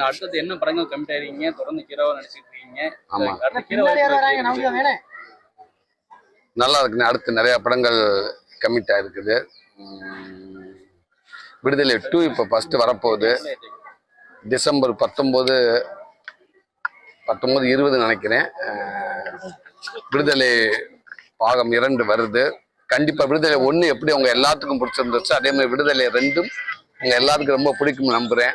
அடுத்தது என்ன படங்கள் கமிட் ஆயிருக்கீங்க? தொடர்ந்து ஹீரோவா நடிச்சிட்டு இருக்கீங்க. நல்லா இருக்குண்ணே அடுத்து நிறைய படங்கள் கமிட் ஆயிருக்குது. விடுதலை டூ இப்போ ஃபர்ஸ்ட் வரப்போகுது. டிசம்பர் பத்தொம்போது பத்தொம்போது இருபது நினைக்கிறேன். விடுதலை பாகம் இரண்டு வருது. கண்டிப்பாக விடுதலை ஒன்று எப்படி அவங்க எல்லாத்துக்கும் பிடிச்சிருந்துச்சு அதே மாதிரி விடுதலை ரெண்டும் அவங்க எல்லாத்துக்கும் ரொம்ப பிடிக்கும் நம்புகிறேன்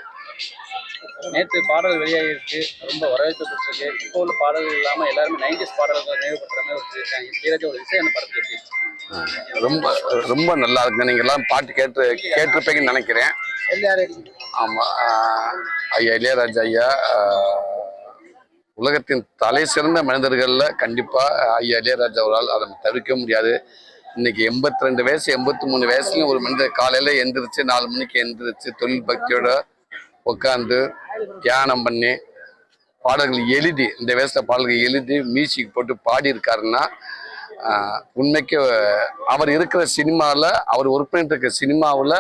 நேற்று பாடல் வெளியாகிருக்கு ரொம்ப வரவேற்பு பெற்றிருக்கு இப்போ உள்ள பாடல்கள் இல்லாமல் எல்லாருமே நைன்டிஸ் பாடல்கள் நினைவுபடுத்துற மாதிரி வச்சிருக்காங்க தீரஜோட இசை அந்த படத்தில் எப்படி இருக்கு? ரொம்ப ரொம்ப நல்லா இருக்குங்க. நீங்கள் எல்லாம் பாட்டு கேட்டு கேட்டிருப்பீங்கன்னு நினைக்கிறேன். ஆமாம் ஐயா இளையராஜா ஐயா உலகத்தின் தலை சிறந்த மனிதர்களில் கண்டிப்பாக ஐயா இளையராஜா அவரால் அதை தவிர்க்க முடியாது. இன்னைக்கு எண்பத்தி ரெண்டு வயசு எண்பத்தி மூணு வயசுலையும் ஒரு மனிதர் காலையில் எந்திரிச்சு நாலு மணிக்கு எந்திரிச்சு தொழில் பக்தியோட உட்காந்து தியானம் பண்ணி பாடல்கள் எழுதி இந்த வயசில் பாடல்கள் எழுதி மியூசிக் போட்டு பாடியிருக்காருன்னா உண்மைக்கு அவர் இருக்கிற சினிமாவில் அவர் ஒர்க் பண்ணிட்டு இருக்கிற சினிமாவில்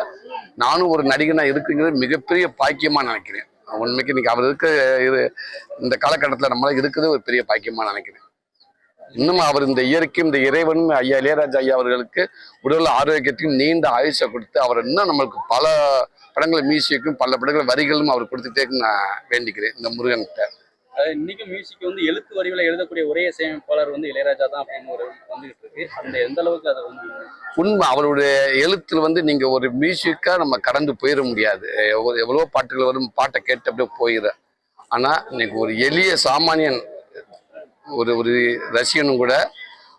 நானும் ஒரு நடிகனாக இருக்குங்கிறது மிகப்பெரிய பாக்கியமாக நினைக்கிறேன். உண்மைக்கு இன்னைக்கு அவர் இருக்க இது இந்த காலகட்டத்தில் நம்மளால் இருக்கிறது ஒரு பெரிய பாக்கியமாக நினைக்கிறேன். இன்னும் அவர் இந்த இயற்கையும் இந்த இறைவனும் ஐயா இளையராஜா ஐயா அவர்களுக்கு உடல் ஆரோக்கியத்தையும் நீண்ட ஆயுஷை கொடுத்து அவர் இன்னும் நம்மளுக்கு பல படங்கள் மியூசிக்கும் பல படங்கள் வரிகளும் அவர் கொடுத்துட்டே நான் வேண்டிக்கிறேன் இந்த முருகன்கிட்ட. இன்னைக்கு மியூசிக் வந்து எழுத்து வடிவில் எழுதக்கூடிய ஒரே இசையமைப்பாளர் வந்து இளையராஜா தான் அப்படின்னு ஒரு வந்துகிட்டு இருக்கு. அந்த எந்த அளவுக்கு அதை வந்து உண்மை அவருடைய எழுத்துல வந்து நீங்க ஒரு மியூசிக்கா நம்ம கடந்து போயிட முடியாது. எவ்வளோ- எவ்வளவோ பாட்டுகள் வரும் பாட்டை கேட்டு அப்படியே போயிடுற. ஆனா இன்னைக்கு ஒரு எளிய சாமானியன் ஒரு ஒரு ரசிகனும் கூட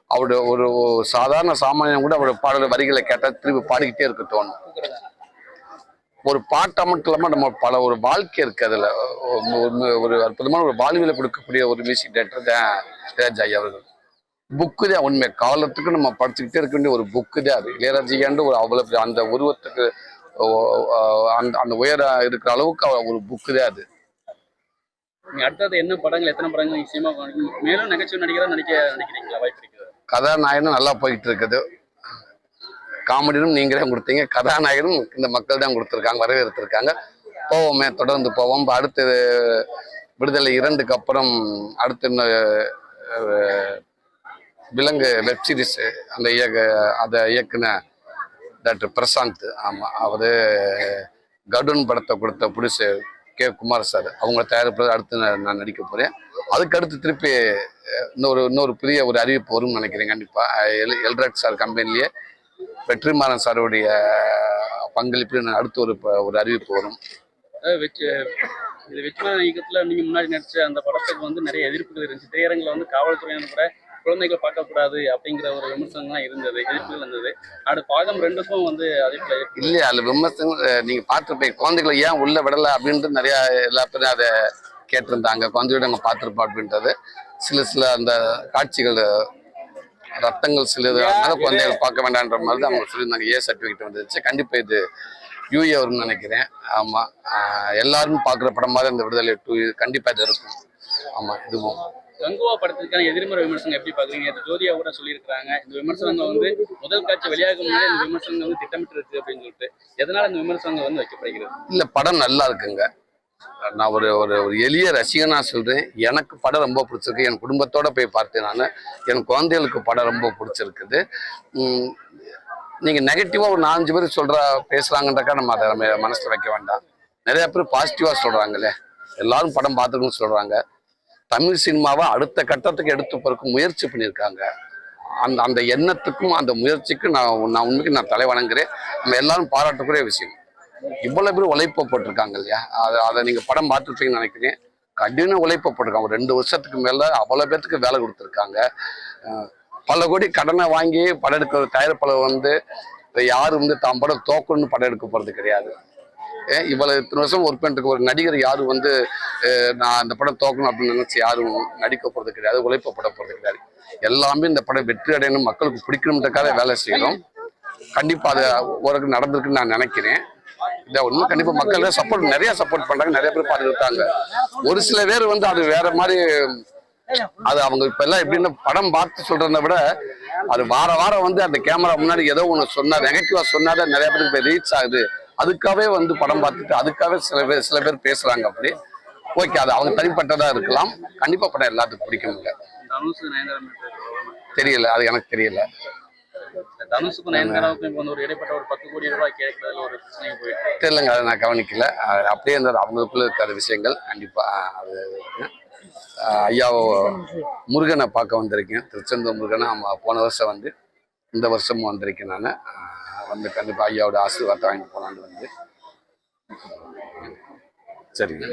அவருடைய ஒரு சாதாரண சாமானியன் கூட அவருடைய பாடல் வரிகளை கேட்டா திருப்பி பாடிக்கிட்டே இருக்க தோணும் ஒரு பாட்டா மட்டும் இல்லாம நம்ம பல ஒரு வாழ்க்கை இருக்கு அதுல. ஒரு- ஒரு அற்புதமான ஒரு வாழ்வியலை கொடுக்கக்கூடிய ஒரு மியூசிக் டைரக்டர் தான் இளையராஜா ஐயா அவர்கள். புக்கு தான் உண்மை. காலத்துக்கு நம்ம படிச்சுக்கிட்டே இருக்க வேண்டிய ஒரு புக்கு தான் அது. இளையராஜியாண்டு ஒரு அவ்வளவு பெரிய அந்த உருவத்துக்கு அந்த அந்த உயர இருக்கிற அளவுக்கு ஒரு புக்கு தான் அது. அடுத்தது என்ன படங்கள் எத்தனை படங்கள் நிச்சயமா காணும். மேலும் நகைச்சுவை நடிகரா நடிக்க நினைக்கிறீங்களா? வாய்ப்பு கதாநாயகனும் நல்லா போய்கிட்டு இருக்குது. காமெடியும் நீங்களே கொடுத்தீங்க. கதாநாயகனும் இந்த மக்கள் தான் கொடுத்துருக்காங்க வரவேற்றிருக்காங்க போவோமே தொடர்ந்து போவோம். இப்போ அடுத்து விடுதலை இரண்டுக்கு அப்புறம் அடுத்து விலங்கு வெப் சீரிஸ் அந்த இயக்க அதை இயக்குன டாக்டர் பிரசாந்த். ஆமாம் அவர் கடுன் படத்தை கொடுத்த புடிசு கே குமார் சார். அவங்க தயாரிப்பது அடுத்து நான் நடிக்க போகிறேன் அதுக்கு அடுத்து திருப்பி இன்னொரு இன்னொரு புதிய ஒரு அறிவிப்பு வரும்னு நினைக்கிறேன். கண்டிப்பாக எல் எல்ராக் சார் கம்பெனிலேயே வெற்றிமாறன் சாருடைய பங்களிப்பு அடுத்து ஒரு ஒரு அறிவிப்பு வரும். இது வெற்றிமான இயக்கத்துல நீங்க முன்னாடி நடிச்ச அந்த படத்துக்கு வந்து நிறைய எதிர்ப்புகள் இருந்துச்சு. திரையரங்குல வந்து காவல்துறையினர் கூட குழந்தைகளை பார்க்கக்கூடாது அப்படிங்கிற ஒரு விமர்சனம்லாம் இருந்தது எதிர்ப்புகள் இருந்தது. அடுத்த பாகம் ரெண்டுக்கும் வந்து அதே போல. இல்லையா அதில் விமர்சனம் அஹ், நீங்க பார்த்துருப்பீங்க குழந்தைகளை ஏன் உள்ள விடலை அப்படின்ட்டு நிறைய எல்லா பேரும் அதை கேட்டிருந்தாங்க. குழந்தையோட நாங்கள் பார்த்துருப்போம் அப்படின்றது. சில சில அந்த காட்சிகள் ரத்தங்கள் சிலது அதனால குழந்தைகள் பார்க்க வேண்டான்ற மாதிரி தான் அவங்க சொல்லியிருந்தாங்க. ஏ சர்டிஃபிகேட் வந்துருச்சு. கண்டிப்பா இது யூஏ வரும்னு நினைக்கிறேன். ஆமா. ஆஹ், எல்லாரும் பார்க்குற படமாக தான் இந்த விடுதலை டூ கண்டிப்பா இது இருக்கும். ஆமா இதுவும். கங்குவா படத்துக்கான எதிர்மறை விமர்சனம் எப்படி பாக்குறீங்க இது ஜோதியா கூட சொல்லியிருக்காங்க இந்த விமர்சனங்கள் வந்து முதல் காட்சி வெளியாகும் முன்னாடி இந்த விமர்சனங்கள் வந்து திட்டமிட்டு இருக்கு அப்படின்னு சொல்லிட்டு. எதனால இந்த விமர்சனங்கள் வந்து வைக்கப்படுகிறது? இல்ல படம் நல்லா இருக்குங்க. நான் ஒரு ஒரு ஒரு எளிய ரசிகனாக சொல்றேன். எனக்கு படம் ரொம்ப பிடிச்சிருக்கு. என் குடும்பத்தோட போய் பார்த்தேன் நான். என் குழந்தைகளுக்கு படம் ரொம்ப பிடிச்சிருக்குது. உம், நீங்க நெகட்டிவா ஒரு நாலஞ்சு பேர் சொல்கிற பேசுகிறாங்கன்றக்கா நம்ம அதை நம்ம மனசுல வைக்க வேண்டாம். நிறைய பேர் பாசிட்டிவாக சொல்கிறாங்களே எல்லாரும் படம் பார்த்துக்கணும்னு சொல்றாங்க. தமிழ் சினிமாவை அடுத்த கட்டத்துக்கு எடுத்து போறதுக்கு முயற்சி பண்ணியிருக்காங்க. அந்த அந்த எண்ணத்துக்கும் அந்த முயற்சிக்கும் நான் நான் உண்மைக்கு நான் தலை வணங்குறேன். நம்ம எல்லாரும் பாராட்டக்கூடிய விஷயம். இவ்வளவு பேர் உழைப்பை போட்டிருக்காங்க இல்லையா? அதை அதை நீங்கள் படம் பார்த்துருப்பீங்கன்னு நினைக்கிறேன். கடின உழைப்பை போட்டிருக்காங்க. ஒரு ரெண்டு வருஷத்துக்கு மேலே அவ்வளோ பேர்த்துக்கு வேலை கொடுத்துருக்காங்க. பல கோடி கடனை வாங்கி படம் எடுக்கிற தயாரிப்பாளர் வந்து இப்ப யாரும் வந்து தாம் படம் தோக்கணும்னு படம் எடுக்க போகிறது கிடையாது. ஏன் இவ்வளவு இத்தனை வருஷம் ஒர்க் பண்ணிட்டு ஒரு நடிகர் யாரும் வந்து நான் இந்த படம் தோக்கணும் அப்படின்னு நினைச்சு யாரும் நடிக்க போறது கிடையாது. உழைப்பு போட போறது கிடையாது. எல்லாமே இந்த படம் வெற்றி அடையணும் மக்களுக்கு பிடிக்கணுன்றக்காக வேலை செய்யணும் கண்டிப்பா அது ஓரளவுக்கு நடந்திருக்குன்னு நான் நினைக்கிறேன். இதை ஒன்றும் கண்டிப்பா மக்கள் சப்போர்ட் நிறைய சப்போர்ட் பண்றாங்க நிறைய பேர் பார்த்துருக்காங்க ஒரு சில பேர் வந்து அது வேற மாதிரி அது அவங்க இப்ப எல்லாம் எப்படின்னா படம் பார்த்து சொல்றதை விட அது வார வாரம் வந்து அந்த கேமரா முன்னாடி ஏதோ ஒன்று சொன்னா நெகட்டிவா சொன்னாதான் நிறைய பேருக்கு ரீச் ஆகுது. அதுக்காகவே வந்து படம் பார்த்துட்டு அதுக்காகவே சில பேர் சில பேர் பேசுறாங்க அப்படி. ஓகே அது அவங்க தனிப்பட்டதா இருக்கலாம். கண்டிப்பா படம் எல்லாத்துக்கும் பிடிக்குங்க? தெரியல அது எனக்கு தெரியல. தனுஷுக்கும் நயன்தாராவுக்கும் இப்போ ஒரு இடைப்பட்ட ஒரு பத்து கோடி ரூபாய் கேட்கறதுல ஒரு பிரச்சனை போயிட்டு தெரியலங்க அதை நான் கவனிக்கல. அது அப்படியே இருந்தது அவங்களுக்குள்ள இருக்காத விஷயங்கள் கண்டிப்பா ஆஹ், அது ஐயா முருகனை பார்க்க வந்திருக்கேன். திருச்செந்தூர் முருகனை போன வருஷம் வந்து இந்த வருஷமும் வந்திருக்கேன் நான். வந்து கண்டிப்பா ஐயாவோட ஆசீர்வாதத்தை வாங்கி போலான்னு வந்து. சரிங்க